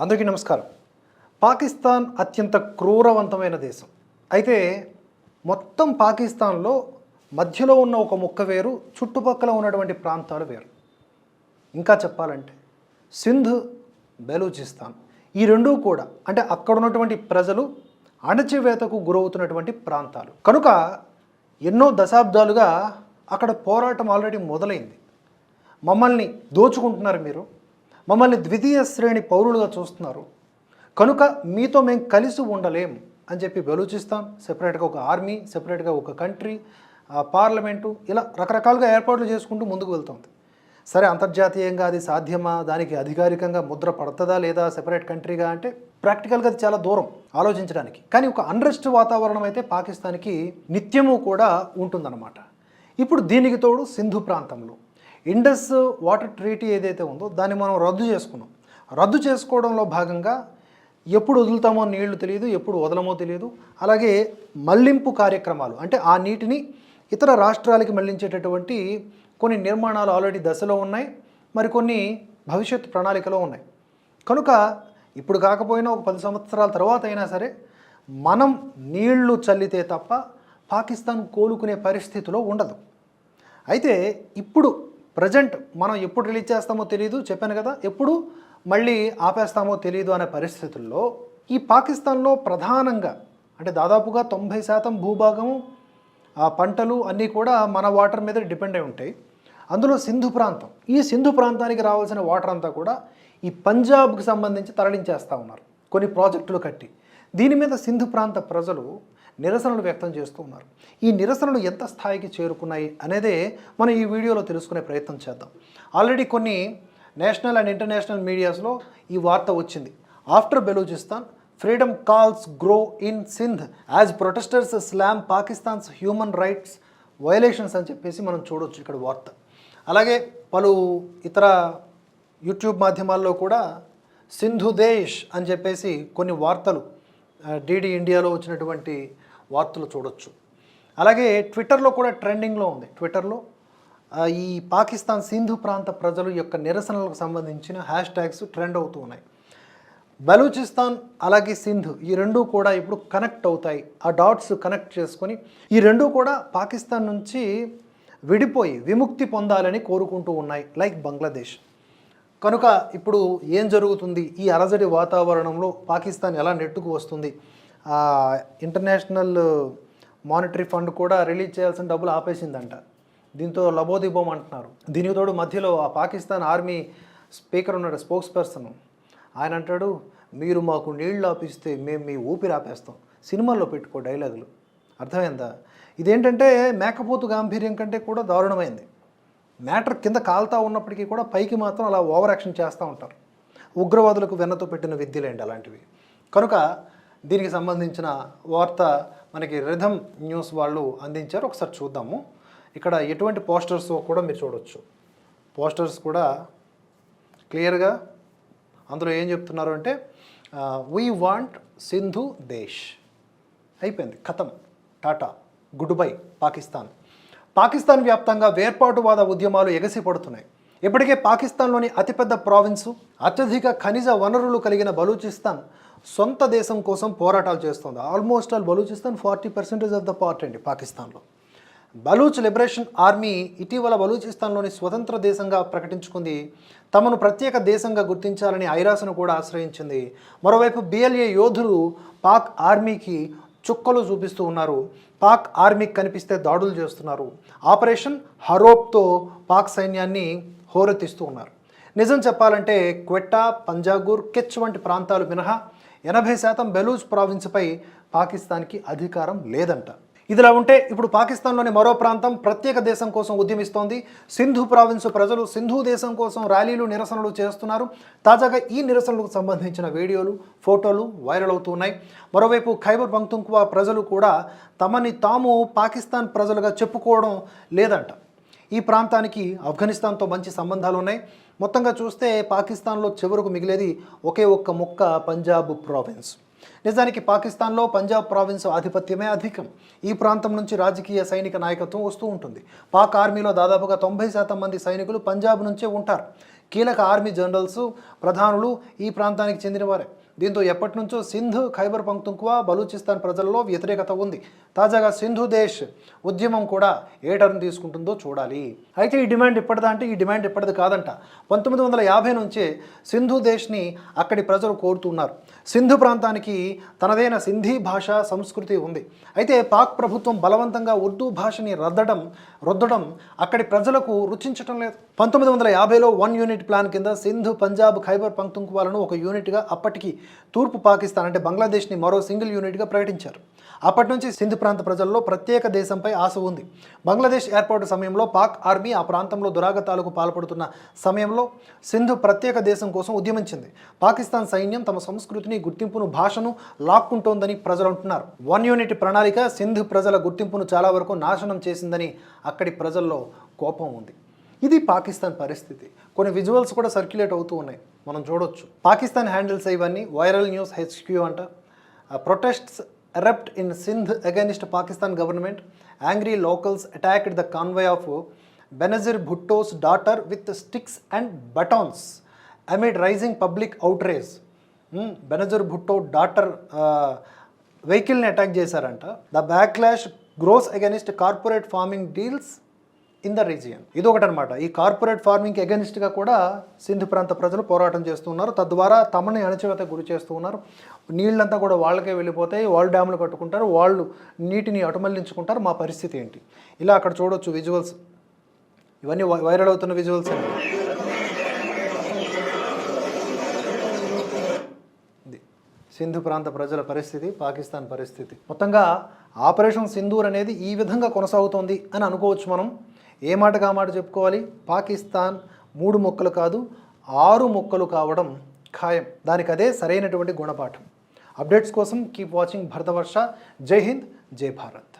అందరికీ నమస్కారం. పాకిస్తాన్ అత్యంత క్రూరవంతమైన దేశం. అయితే మొత్తం పాకిస్తాన్లో మధ్యలో ఉన్న ఒక ముక్క వేరు చుట్టుపక్కల ఉన్నటువంటి ప్రాంతాలు వేరు. ఇంకా చెప్పాలంటే సింధ్ బెలూచిస్తాన్ ఈ రెండూ కూడా అంటే అక్కడ ఉన్నటువంటి ప్రజలు అణచివేతకు గురవుతున్నటువంటి ప్రాంతాలు. కనుక ఎన్నో దశాబ్దాలుగా అక్కడ పోరాటం ఆల్రెడీ మొదలైంది. మమ్మల్ని దోచుకుంటున్నారు మీరు. మమ్మల్ని ద్వితీయ శ్రేణి పౌరులుగా చూస్తున్నారు. కనుక మీతో మేము కలిసి ఉండలేం అని చెప్పి బలూచిస్తాన్ సెపరేట్గా ఒక ఆర్మీ సెపరేట్గా ఒక కంట్రీ ఆ పార్లమెంటు ఇలా రకరకాలుగా ఏర్పాట్లు చేసుకుంటూ ముందుకు వెళ్తుంది. సరే అంతర్జాతీయంగా అది సాధ్యమా? దానికి అధికారికంగా ముద్ర పడుతుందా లేదా? సెపరేట్ కంట్రీగా అంటే ప్రాక్టికల్గా అది చాలా దూరం ఆలోచించడానికి. కానీ ఒక అన్రెస్ట్ వాతావరణం అయితే పాకిస్తాన్కి నిత్యము కూడా ఉంటుందన్నమాట. ఇప్పుడు దీనికి తోడు సింధు ప్రాంతంలో ఇండస్ వాటర్ ట్రీటీ ఏదైతే ఉందో దాన్ని మనం రద్దు చేసుకున్నాం. రద్దు చేసుకోవడంలో భాగంగా ఎప్పుడు వదులుతామో నీళ్ళు తెలియదు ఎప్పుడు వదలమో తెలియదు. అలాగే మళ్ళింపు కార్యక్రమాలు అంటే ఆ నీటిని ఇతర రాష్ట్రాలకి మళ్ళించేటటువంటి కొన్ని నిర్మాణాలు ఆల్రెడీ దశలో ఉన్నాయి మరికొన్ని భవిష్యత్ ప్రణాళికలో ఉన్నాయి. కనుక ఇప్పుడు కాకపోయినా ఒక పది సంవత్సరాల తర్వాత అయినా సరే మనం నీళ్ళు చల్లితే తప్ప పాకిస్తాన్ కోలుకునే పరిస్థితిలో ఉండదు. అయితే ఇప్పుడు ప్రజెంట్ మనం ఎప్పుడు రిలీజ్ చేస్తామో తెలియదు చెప్పాను కదా ఎప్పుడు మళ్ళీ ఆపేస్తామో తెలియదు అనే పరిస్థితుల్లో ఈ పాకిస్తాన్లో ప్రధానంగా అంటే దాదాపుగా తొంభై శాతం భూభాగం ఆ పంటలు అన్నీ కూడా మన వాటర్ మీద డిపెండ్ అయి ఉంటాయి. అందులో సింధు ప్రాంతం ఈ సింధు ప్రాంతానికి రావాల్సిన వాటర్ అంతా కూడా ఈ పంజాబ్కి సంబంధించి తరలించేస్తూ ఉన్నారు. కొన్ని ప్రాజెక్టులు కట్టి. దీని మీద సింధు ప్రాంత ప్రజలు నిరసనలు వ్యక్తం చేస్తూ ఉన్నారు. ఈ నిరసనలు ఎంత స్థాయికి చేరుకున్నాయి అనేదే మనం ఈ వీడియోలో తెలుసుకునే ప్రయత్నం చేద్దాం. ఆల్రెడీ కొన్ని నేషనల్ అండ్ ఇంటర్నేషనల్ మీడియాస్లో ఈ వార్త వచ్చింది. After Balochistan freedom calls grow in Sindh as protesters slam Pakistan's human rights violations అని చెప్పేసి మనం చూడొచ్చు ఇక్కడ వార్త. అలాగే పలు ఇతర యూట్యూబ్ మాధ్యమాల్లో కూడా సింధు దేశ్ అని చెప్పేసి కొన్ని వార్తలు డిడి ఇండియాలో వచ్చినటువంటి వార్తలు చూడొచ్చు. అలాగే ట్విట్టర్లో కూడా ట్రెండింగ్లో ఉంది. ట్విట్టర్లో ఈ పాకిస్తాన్ సింధు ప్రాంత ప్రజలు యొక్క నిరసనలకు సంబంధించిన హ్యాష్ ట్యాగ్స్ ట్రెండ్ అవుతూ ఉన్నాయి. బలూచిస్తాన్ అలాగే సింధు ఈ రెండు కూడా ఇప్పుడు కనెక్ట్ అవుతాయి. ఆ డాట్స్ కనెక్ట్ చేసుకొని ఈ రెండు కూడా పాకిస్తాన్ నుంచి విడిపోయి విముక్తి పొందాలని కోరుకుంటూ ఉన్నాయి. లైక్ బంగ్లాదేశ్. కనుక ఇప్పుడు ఏం జరుగుతుంది? ఈ అలజడి వాతావరణంలో పాకిస్తాన్ ఎలా నెట్టుకు వస్తుంది? ఇంటర్నేషనల్ మానిటరీ ఫండ్ కూడా రిలీజ్ చేయాల్సిన డబ్బులు ఆపేసిందంట. దీంతో లబోదిబోం అంటున్నారు. దీనికి తోడు మధ్యలో ఆ పాకిస్తాన్ ఆర్మీ స్పీకర్ ఉన్నాడు స్పోక్స్ పర్సన్ ఆయన అంటాడు మీరు మాకు నీళ్ళు ఆపిస్తే మేము మీ ఊపిరి ఆపేస్తాం. సినిమాల్లో పెట్టుకో డైలాగులు. అర్థమైందా? ఇదేంటంటే మేకపోతు గాంభీర్యం కంటే కూడా దారుణమైంది. మ్యాటర్ కింద కాలుతూ ఉన్నప్పటికీ కూడా పైకి మాత్రం అలా ఓవర్ యాక్షన్ చేస్తూ ఉంటారు. ఉగ్రవాదులకు వెన్నతో పెట్టిన విద్యలేండి అలాంటివి. కనుక దీనికి సంబంధించిన వార్త మనకి రిథమ్ న్యూస్ వాళ్ళు అందించారు. ఒకసారి చూద్దాము. ఇక్కడ ఎటువంటి పోస్టర్స్ కూడా మీరు చూడవచ్చు పోస్టర్స్ కూడా క్లియర్గా అందులో ఏం చెప్తున్నారు అంటే వీ వాంట్ సింధు దేశ్ అయిపోయింది. ఖతం tata. Good bye Pakistan. Pakistan వ్యాప్తంగా వేర్పాటువాద ఉద్యమాలు ఎగసిపడుతున్నాయి. ఇప్పటికే పాకిస్తాన్లోని అతిపెద్ద ప్రావిన్సు అత్యధిక ఖనిజ వనరులు కలిగిన బలూచిస్తాన్ సొంత దేశం కోసం పోరాటాలు చేస్తుంది. Almost all Balochistan forty percentage of the part అండి పాకిస్తాన్లో. బలూచ్ లిబరేషన్ ఆర్మీ ఇటీవల బలూచిస్తాన్లోని స్వతంత్ర దేశంగా ప్రకటించుకుంది. తమను ప్రత్యేక దేశంగా గుర్తించాలని ఐరాసను కూడా ఆశ్రయించింది. మరోవైపు బిఎల్ఏ యోధులు పాక్ ఆర్మీకి చుక్కలు చూపిస్తూ ఉన్నారు. పాక్ ఆర్మీకి కనిపిస్తే దాడులు చేస్తున్నారు. ఆపరేషన్ హరోప్తో పాక్ సైన్యాన్ని హోరెత్తిస్తూ ఉన్నారు. నిజం చెప్పాలంటే క్వెట్టా పంజాగూర్ కెచ్ వంటి ప్రాంతాలు మినహా ఎనభై శాతం బెలూజ్ ప్రావిన్స్పై పాకిస్తాన్కి అధికారం లేదంట. ఇదిలా ఉంటే ఇప్పుడు పాకిస్తాన్లోని మరో ప్రాంతం ప్రత్యేక దేశం కోసం ఉద్యమిస్తోంది. సింధు ప్రావిన్స్ ప్రజలు సింధు దేశం కోసం ర్యాలీలు నిరసనలు చేస్తున్నారు. తాజాగా ఈ నిరసనలకు సంబంధించిన వీడియోలు ఫోటోలు వైరల్ అవుతున్నాయి. మరోవైపు ఖైబర్ పంక్తుంకువా ప్రజలు కూడా తమని తాము పాకిస్తాన్ ప్రజలుగా చెప్పుకోవడం లేదంట. ఈ ప్రాంతానికి ఆఫ్ఘనిస్తాన్తో మంచి సంబంధాలు ఉన్నాయి. మొత్తంగా చూస్తే పాకిస్తాన్లో చివరకు మిగిలేది ఒకే ఒక్క ముక్క పంజాబ్ ప్రావిన్స్. నిజానికి పాకిస్తాన్లో పంజాబ్ ప్రావిన్స్ ఆధిపత్యమే అధికం. ఈ ప్రాంతం నుంచి రాజకీయ సైనిక నాయకత్వం వస్తూ ఉంటుంది. పాక్ ఆర్మీలో దాదాపుగా తొంభై శాతం మంది సైనికులు పంజాబ్ నుంచే ఉంటారు. కీలక ఆర్మీ జనరల్స్ ప్రధానులు ఈ ప్రాంతానికి చెందినవారే. దీంతో ఎప్పటి నుంచో సింధు ఖైబర్ పంక్తుంకువా బలూచిస్తాన్ ప్రజల్లో వ్యతిరేకత ఉంది. తాజాగా సింధు దేశ్ ఉద్యమం కూడా ఏ టర్న్ తీసుకుంటుందో చూడాలి. అయితే ఈ డిమాండ్ ఇప్పటిదా అంటే ఈ డిమాండ్ ఇప్పటిది కాదంట. పంతొమ్మిది వందల యాభై నుంచే సింధు దేశ్ని అక్కడి ప్రజలు కోరుతున్నారు. సింధు ప్రాంతానికి తనదైన సింధీ భాష సంస్కృతి ఉంది. అయితే పాక్ ప్రభుత్వం బలవంతంగా ఉర్దూ భాషని రద్దడం రుద్దడం అక్కడి ప్రజలకు రుచించటం లేదు. పంతొమ్మిది వందల యాభైలో వన్ యూనిట్ ప్లాన్ కింద సింధు పంజాబ్ ఖైబర్ పంక్తుంకువాలను ఒక యూనిట్గా అప్పటికి తూర్పు పాకిస్తాన్ అంటే బంగ్లాదేశ్ని మరో సింగిల్ యూనిట్గా ప్రకటించారు. అప్పటి నుంచి సింధు ప్రాంత ప్రజల్లో ప్రత్యేక దేశంపై ఆశ ఉంది. బంగ్లాదేశ్ ఏర్పాటు సమయంలో పాక్ ఆర్మీ ఆ ప్రాంతంలో దురాగతాలకు పాల్పడుతున్న సమయంలో సింధు ప్రత్యేక దేశం కోసం ఉద్యమించింది. పాకిస్తాన్ సైన్యం తమ సంస్కృతిని గుర్తింపును భాషను లాక్కుంటోందని ప్రజలు అంటున్నారు. వన్ యూనిట్ ప్రణాళిక సింధు ప్రజల గుర్తింపును చాలా వరకు నాశనం చేసిందని అక్కడి ప్రజల్లో కోపం ఉంది. ఇది పాకిస్తాన్ పరిస్థితి. కొన్ని విజువల్స్ కూడా సర్క్యులేట్ అవుతూ ఉన్నాయి. మనం చూడొచ్చు. పాకిస్తాన్ హ్యాండిల్స్ ఇవన్నీ వైరల్ న్యూస్ హెచ్క్యూ అంట. Protests erupt in Sindh against Pakistan government angry locals attacked the convoy of Benazir Bhutto's daughter with sticks and batons amid rising public outrage Benazir Bhutto daughter వెహికల్ని attack చేశారంట. The backlash grows against corporate farming deals in the region ఇది ఒకటి అనమాట ఈ corporate ఫార్మింగ్కి అగెనిస్ట్గా కూడా సింధు ప్రాంత ప్రజలు పోరాటం చేస్తున్నారు తద్వారా తమని అణచివేత గురి చేస్తూ ఉన్నారు. నీళ్ళంతా కూడా వాళ్ళకే వెళ్ళిపోతాయి. వాళ్ళు డ్యాములు కట్టుకుంటారు. వాళ్ళు నీటిని అటుమల్లించుకుంటారు మా పరిస్థితి ఏంటి? ఇలా అక్కడ చూడొచ్చు విజువల్స్. ఇవన్నీ వై- వైరల్ అవుతున్న విజువల్స్ సింధు ప్రాంత ప్రజల పరిస్థితి పాకిస్తాన్ పరిస్థితి. మొత్తంగా ఆపరేషన్ సింధూర్ అనేది ఈ విధంగా కొనసాగుతోంది అని అనుకోవచ్చు మనం. ఏ మాటగా మాట చెప్పుకోవాలి? పాకిస్తాన్ మూడు మొక్కలు కాదు ఆరు మొక్కలు కావడం ఖాయం. దానికి అదే సరైనటువంటి గుణపాఠం. అప్డేట్స్ కోసం కీప్ వాచింగ్ భరతవర్ష. జై హింద్ జై భారత్.